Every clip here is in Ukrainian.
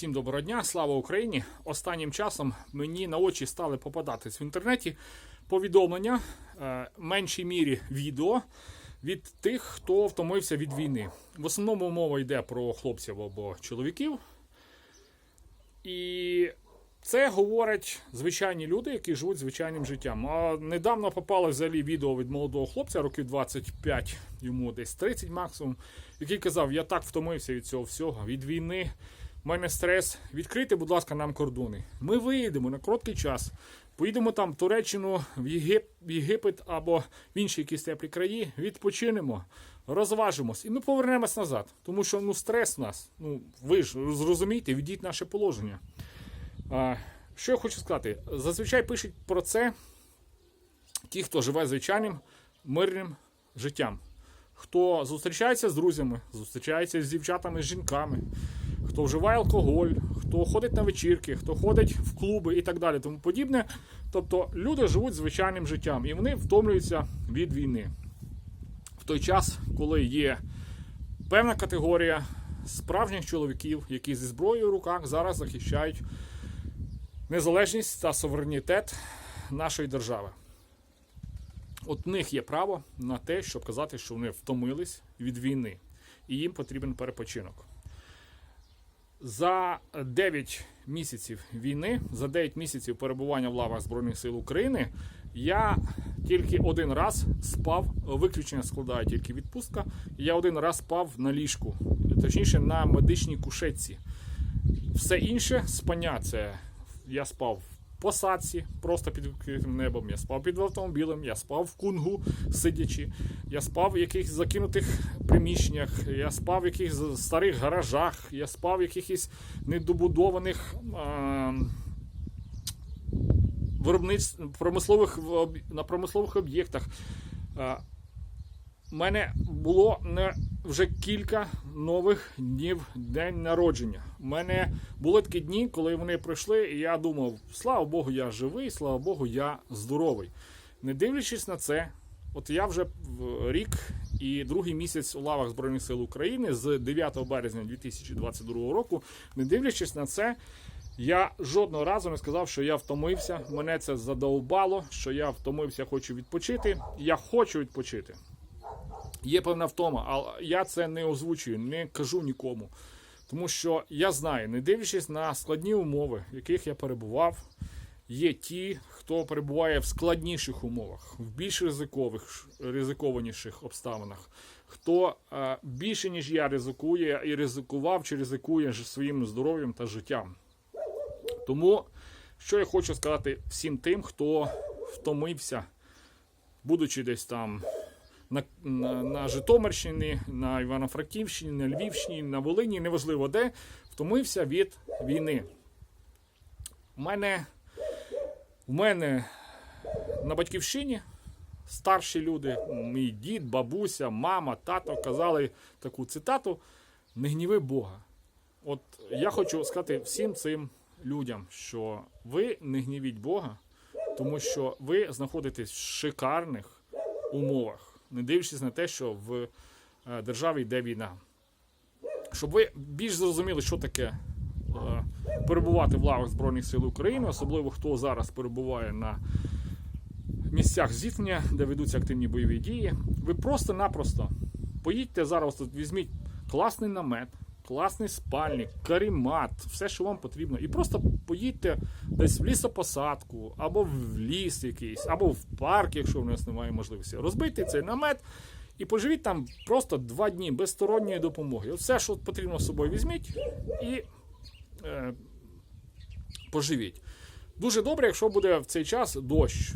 Всім доброго дня, слава Україні! Останнім часом мені на очі стали попадатись в інтернеті повідомлення, е, меншій мірі відео від тих, хто втомився від війни. В основному мова йде про хлопців або чоловіків. І це говорять звичайні люди, які живуть звичайним життям. А недавно попало взагалі відео від молодого хлопця, років 25, йому десь 30 максимум, який казав: Я так втомився від цього всього, від війни. У мене стрес. Відкрийте, будь ласка, нам кордони. Ми виїдемо на короткий час. Поїдемо там в Туреччину, в, Єгип... Єгипет або в інші якісь теплі краї, відпочинемо, розважимось і ми повернемось назад. Тому що ну, стрес у нас, ну ви ж зрозумієте, відійдіть наше положення. А, що я хочу сказати? Зазвичай пишуть про це ті, хто живе звичайним мирним життям. Хто зустрічається з друзями, зустрічається з дівчатами, з жінками, хто вживає алкоголь, хто ходить на вечірки, хто ходить в клуби і так далі, тому подібне. Тобто люди живуть звичайним життям і вони втомлюються від війни. В той час, коли є певна категорія справжніх чоловіків, які зі зброєю в руках зараз захищають незалежність та суверенітет нашої держави. От в них є право на те, щоб казати, що вони втомились від війни, і їм потрібен перепочинок. За 9 місяців війни, за 9 місяців перебування в лавах Збройних сил України, я тільки один раз спав, виключення складає тільки відпустка. Я один раз спав на ліжку, точніше на медичній кушетці. Все інше спання це я спав посадці, просто під відкритим небом, я спав під автомобілем, я спав в кунгу сидячи, я спав в якихось закинутих приміщеннях, я спав в якихось старих гаражах, я спав в якихось недобудованих е- виробництв промислових на промислових об'єктах. Мене було не вже кілька нових днів день народження. У мене були такі дні, коли вони пройшли, і я думав, слава Богу, я живий, слава Богу, я здоровий. Не дивлячись на це, от я вже рік і другий місяць у лавах Збройних сил України з 9 березня 2022 року, не дивлячись на це. Я жодного разу не сказав, що я втомився. Мене це задовбало, що я втомився, хочу відпочити. Я хочу відпочити. Є певна втома, але я це не озвучую, не кажу нікому. Тому що я знаю, не дивлячись на складні умови, в яких я перебував, є ті, хто перебуває в складніших умовах, в більш ризикових, ризикованіших обставинах, хто е, більше, ніж я, ризикує і ризикував чи ризикує своїм здоров'ям та життям. Тому, що я хочу сказати всім тим, хто втомився, будучи десь там на, на, на Житомирщині, на Івано-Франківщині, на Львівщині, на Волині, неважливо де, втомився від війни. У мене, у мене на батьківщині старші люди, мій дід, бабуся, мама, тато казали таку цитату: не гніви Бога. От я хочу сказати всім цим людям, що ви не гнівіть Бога, тому що ви знаходитесь в шикарних умовах, не дивлячись на те, що в е, державі йде війна. Щоб ви більш зрозуміли, що таке е, перебувати в лавах Збройних сил України, особливо хто зараз перебуває на місцях зіткнення, де ведуться активні бойові дії, ви просто-напросто поїдьте зараз, тут візьміть класний намет, класний спальник, карімат, все, що вам потрібно, і просто поїдьте десь в лісопосадку, або в ліс якийсь, або в парк, якщо в нас немає можливості. Розбийте цей намет і поживіть там просто два дні без сторонньої допомоги. От все, що потрібно з собою візьміть і е, поживіть. Дуже добре, якщо буде в цей час дощ.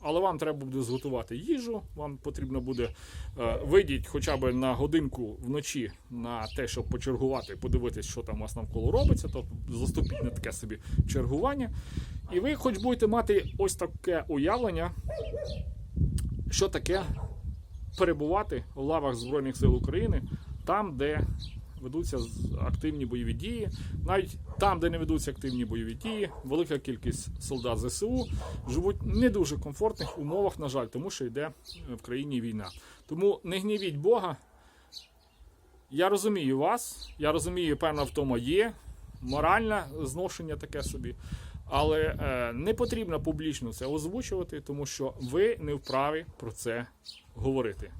Але вам треба буде зготувати їжу, вам потрібно буде е, вийдіть хоча б на годинку вночі на те, щоб почергувати, подивитись, що там у вас навколо робиться, тобто заступіть на таке собі чергування. І ви хоч будете мати ось таке уявлення, що таке перебувати в лавах Збройних сил України, там, де ведуться активні бойові дії. Навіть там, де не ведуться активні бойові дії, велика кількість солдат ЗСУ живуть в не дуже комфортних умовах, на жаль, тому що йде е, в країні війна. Тому не гнівіть Бога. Я розумію вас, я розумію, певна втома є. моральне зношення таке собі. Але е, не потрібно публічно це озвучувати, тому що ви не вправі про це говорити.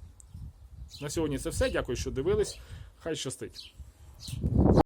На сьогодні це все. Дякую, що дивились. Хай щастить.